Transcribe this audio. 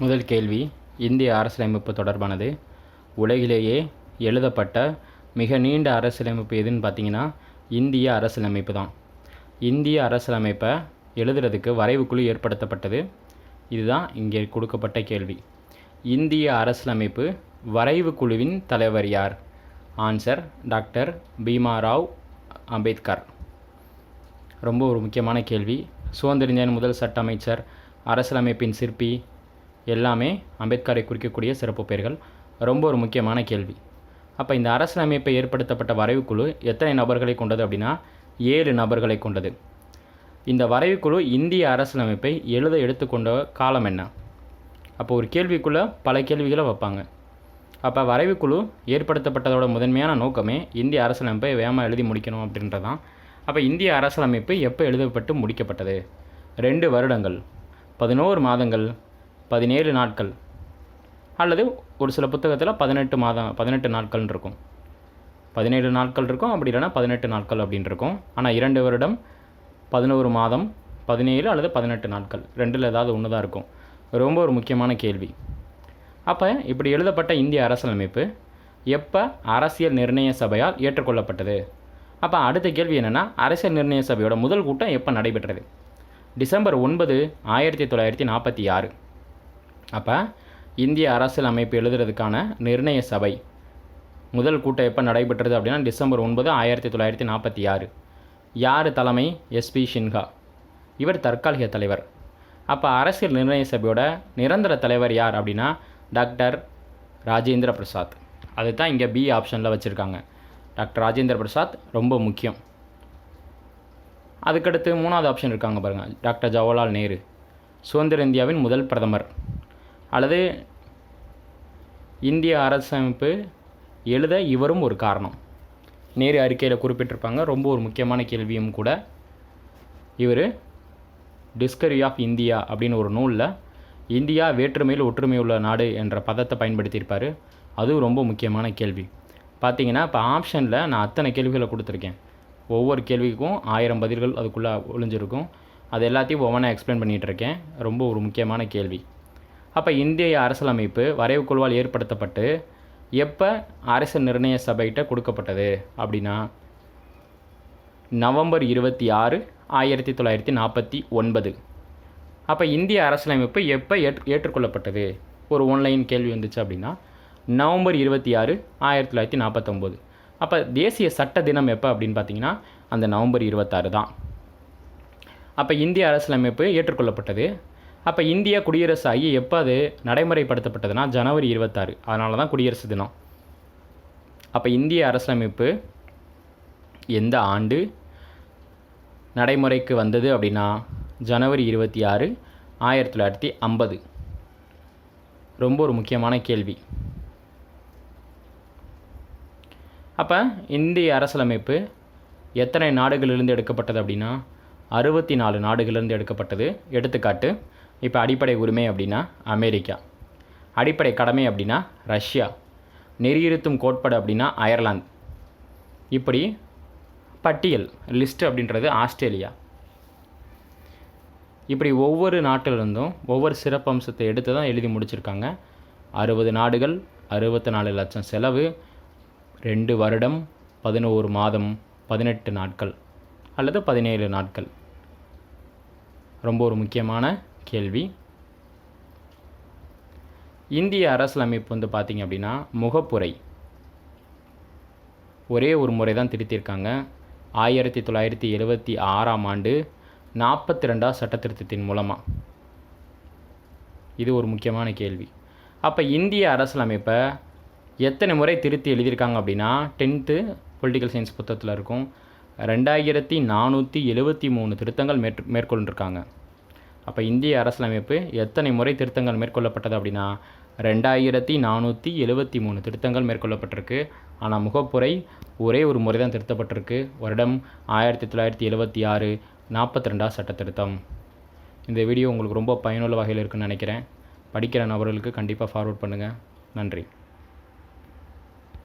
முதல் கேள்வி இந்திய அரசியலமைப்பு தொடர்பானது. உலகிலேயே எழுதப்பட்ட மிக நீண்ட அரசியலமைப்பு எதுன்னு பார்த்தீங்கன்னா இந்திய அரசியலமைப்பு தான். இந்திய அரசியலமைப்பை எழுதுறதுக்கு வரைவுக்குழு ஏற்படுத்தப்பட்டது. இதுதான் இங்கே கொடுக்கப்பட்ட கேள்வி. இந்திய அரசியலமைப்பு வரைவு குழுவின் தலைவர் யார்? Answer doctor Bhimrao Ambedkar. ரொம்ப ஒரு முக்கியமான கேள்வி. சுதந்திர இந்தியாவின் முதல் சட்ட அமைச்சர் அரசியலமைப்பின் சிற்பி எல்லாமே அம்பேத்கரை குறிக்கக்கூடிய சிறப்பு பெயர்கள். ரொம்ப ஒரு முக்கியமான கேள்வி. அப்போ இந்த அரசியலமைப்பை ஏற்படுத்தப்பட்ட வரைவுக்குழு எத்தனை நபர்களை கொண்டது அப்படின்னா ஏழு நபர்களை கொண்டது. இந்த வரைவுக்குழு இந்திய அரசியலமைப்பை எழுத எடுத்துக்கொண்ட காலம் என்ன? அப்போ ஒரு கேள்விக்குள்ளே பல கேள்விகளை வைப்பாங்க. அப்போ வரைவுக்குழு ஏற்படுத்தப்பட்டதோட முதன்மையான நோக்கமே இந்திய அரசியலமைப்பை வேகமாக எழுதி முடிக்கணும் அப்படின்றதான் அப்போ இந்திய அரசியலமைப்பு எப்போ எழுதப்பட்டு முடிக்கப்பட்டது? ரெண்டு வருடங்கள். பதினோரு மாதங்கள். பதினேழு நாட்கள். அல்லது ஒரு சில புத்தகத்தில் பதினெட்டு மாதம் பதினெட்டு நாட்கள்னு இருக்கும். பதினேழு நாட்கள் இருக்கும் அப்படி இல்லைன்னா பதினெட்டு நாட்கள் அப்படின்னு இருக்கும். ஆனால் இரண்டு வருடம் பதினோரு மாதம் பதினேழு அல்லது பதினெட்டு நாட்கள். ரெண்டில் ஏதாவது ஒன்று தான் இருக்கும்? ரொம்ப ஒரு முக்கியமான கேள்வி. அப்போ இப்படி எழுதப்பட்ட இந்திய அரசியலமைப்பு எப்போ அரசியல் நிர்ணய சபையால் ஏற்றுக்கொள்ளப்பட்டது? அப்போ அடுத்த கேள்வி என்னென்னா அரசியல் நிர்ணய சபையோட முதல் கூட்டம் எப்போ நடைபெற்றது? டிசம்பர் ஒன்பது ஆயிரத்தி தொள்ளாயிரத்தி நாற்பத்தி ஆறு. அப்போ இந்திய அரசியல் அமைப்பு எழுதுறதுக்கான நிர்ணய சபை. முதல் கூட்டம் எப்போ நடைபெற்றது அப்படின்னா டிசம்பர் ஒன்பது ஆயிரத்தி தொள்ளாயிரத்தி நாற்பத்தி ஆறு. யார் தலைமை? எஸ்பி ஷின்ஹா இவர் தற்காலிக தலைவர். அப்போ அரசியல் நிர்ணய சபையோட நிரந்தர தலைவர் யார் அப்படின்னா டாக்டர் ராஜேந்திர பிரசாத். அது தான் இங்கே பி ஆப்ஷனில் வச்சுருக்காங்க. டாக்டர் ராஜேந்திர பிரசாத் ரொம்ப முக்கியம். அதுக்கடுத்து மூணாவது ஆப்ஷன் இருக்காங்க பாருங்கள் டாக்டர் ஜவஹர்லால் நேரு. சுதந்திர இந்தியாவின் முதல் பிரதமர். அல்லது இந்திய அரசமைப்பு எழுத இவரும் ஒரு காரணம். நேரு அறிக்கையில் குறிப்பிட்டிருப்பாங்க. ரொம்ப ஒரு முக்கியமான கேள்வியும் கூட. இவர் டிஸ்கரி ஆஃப் இந்தியா அப்படின்னு ஒரு நூலில் இந்தியா வேற்றுமையில் ஒற்றுமை உள்ள நாடு என்ற பதத்தை பயன்படுத்தியிருப்பார். அதுவும் ரொம்ப முக்கியமான கேள்வி. பார்த்தீங்கன்னா இப்போ ஆப்ஷனில் நான் அத்தனை கேள்விகளை கொடுத்துருக்கேன். ஒவ்வொரு கேள்விக்கும் ஆயிரம் பதில்கள் அதுக்குள்ளே ஒளிஞ்சிருக்கும். அது எல்லாத்தையும் ஒவ்வொன்றா எக்ஸ்பிளைன் பண்ணிகிட்டு இருக்கேன். ரொம்ப ஒரு முக்கியமான கேள்வி. அப்போ இந்திய அரசியலமைப்பு வரைவு குழுவால் ஏற்படுத்தப்பட்டு எப்போ அரசு நிர்ணய சபைகிட்ட கொடுக்கப்பட்டது அப்படின்னா நவம்பர் இருபத்தி ஆறு ஆயிரத்தி தொள்ளாயிரத்தி நாற்பத்தி ஒன்பது. அப்போ இந்திய அரசியலமைப்பு எப்போ ஏற்று ஏற்றுக்கொள்ளப்பட்டது? ஒரு ஒன்லைன் கேள்வி வந்துச்சு அப்படின்னா நவம்பர் இருபத்தி ஆறு ஆயிரத்தி தொள்ளாயிரத்தி நாற்பத்தொம்போது. அப்போ தேசிய சட்ட தினம் எப்போ அப்படின்னு பார்த்தீங்கன்னா அந்த நவம்பர் இருபத்தாறு தான். அப்போ இந்திய அரசியலமைப்பு ஏற்றுக்கொள்ளப்பட்டது அப்போ இந்தியா குடியரசு ஆகி எப்போ அது நடைமுறைப்படுத்தப்பட்டதுன்னா ஜனவரி இருபத்தாறு. அதனால தான் குடியரசு தினம். அப்போ இந்திய அரசமைப்பு எந்த ஆண்டு நடைமுறைக்கு வந்தது அப்படின்னா ஜனவரி இருபத்தி ஆறு ஆயிரத்தி தொள்ளாயிரத்தி ஐம்பது. ரொம்ப ஒரு முக்கியமான கேள்வி. அப்போ இந்திய அரசியலமைப்பு எத்தனை நாடுகளிலிருந்து எடுக்கப்பட்டது அப்படின்னா அறுபத்தி நாலு நாடுகளிலிருந்து எடுக்கப்பட்டது. எடுத்துக்காட்டு இப்போ அடிப்படை உரிமை அப்படின்னா அமெரிக்கா. அடிப்படை கடமை அப்படின்னா ரஷ்யா. நெறியிருத்தும் கோட்பாடு அப்படின்னா அயர்லாந்து. இப்படி பட்டியல் லிஸ்ட் அப்படின்றது ஆஸ்திரேலியா. இப்படி ஒவ்வொரு நாட்டிலிருந்தும் ஒவ்வொரு சிறப்பம்சத்தை எடுத்து தான் எழுதி முடிச்சிருக்காங்க. அறுபது நாடுகள் அறுபத்தி நாலு லட்சம் செலவு ரெண்டு வருடம் பதினோரு மாதம் பதினெட்டு நாட்கள் அல்லது பதினேழு நாட்கள். ரொம்ப ஒரு முக்கியமான கேள்வி. இந்திய அரசியலமைப்பு வந்து பார்த்திங்க அப்படின்னா முகப்புரை. ஒரே ஒரு முறை தான் திருத்தியிருக்காங்க. ஆயிரத்தி தொள்ளாயிரத்தி எழுபத்தி ஆறாம் ஆண்டு நாற்பத்தி ரெண்டாவது சட்ட திருத்தத்தின் மூலமாக இது ஒரு முக்கியமான கேள்வி. அப்போ இந்திய அரசியலமைப்பை எத்தனை முறை திருத்தி எழுதியிருக்காங்க அப்படின்னா டென்த்து பொலிட்டிக்கல் சயின்ஸ் புத்தகத்தில் இருக்கும். ரெண்டாயிரத்தி நானூற்றி எழுபத்தி மூணு திருத்தங்கள் மேற் மேற்கொண்டிருக்காங்க. அப்போ இந்திய அரசியலமைப்பு எத்தனை முறை திருத்தங்கள் மேற்கொள்ளப்பட்டது அப்படின்னா ரெண்டாயிரத்தி நானூற்றி எழுபத்தி மூணு திருத்தங்கள் மேற்கொள்ளப்பட்டிருக்கு. ஆனால் முகப்புரை ஒரே ஒரு முறை தான் திருத்தப்பட்டிருக்கு. வருடம் ஆயிரத்தி தொள்ளாயிரத்தி எழுபத்தி ஆறு நாற்பத்தி ரெண்டாவது சட்ட திருத்தம். இந்த வீடியோ உங்களுக்கு ரொம்ப பயனுள்ள வகையில் இருக்குன்னு நினைக்கிறேன். படிக்கிற நபர்களுக்கு கண்டிப்பாக ஃபார்வர்ட் பண்ணுங்கள் நன்றி.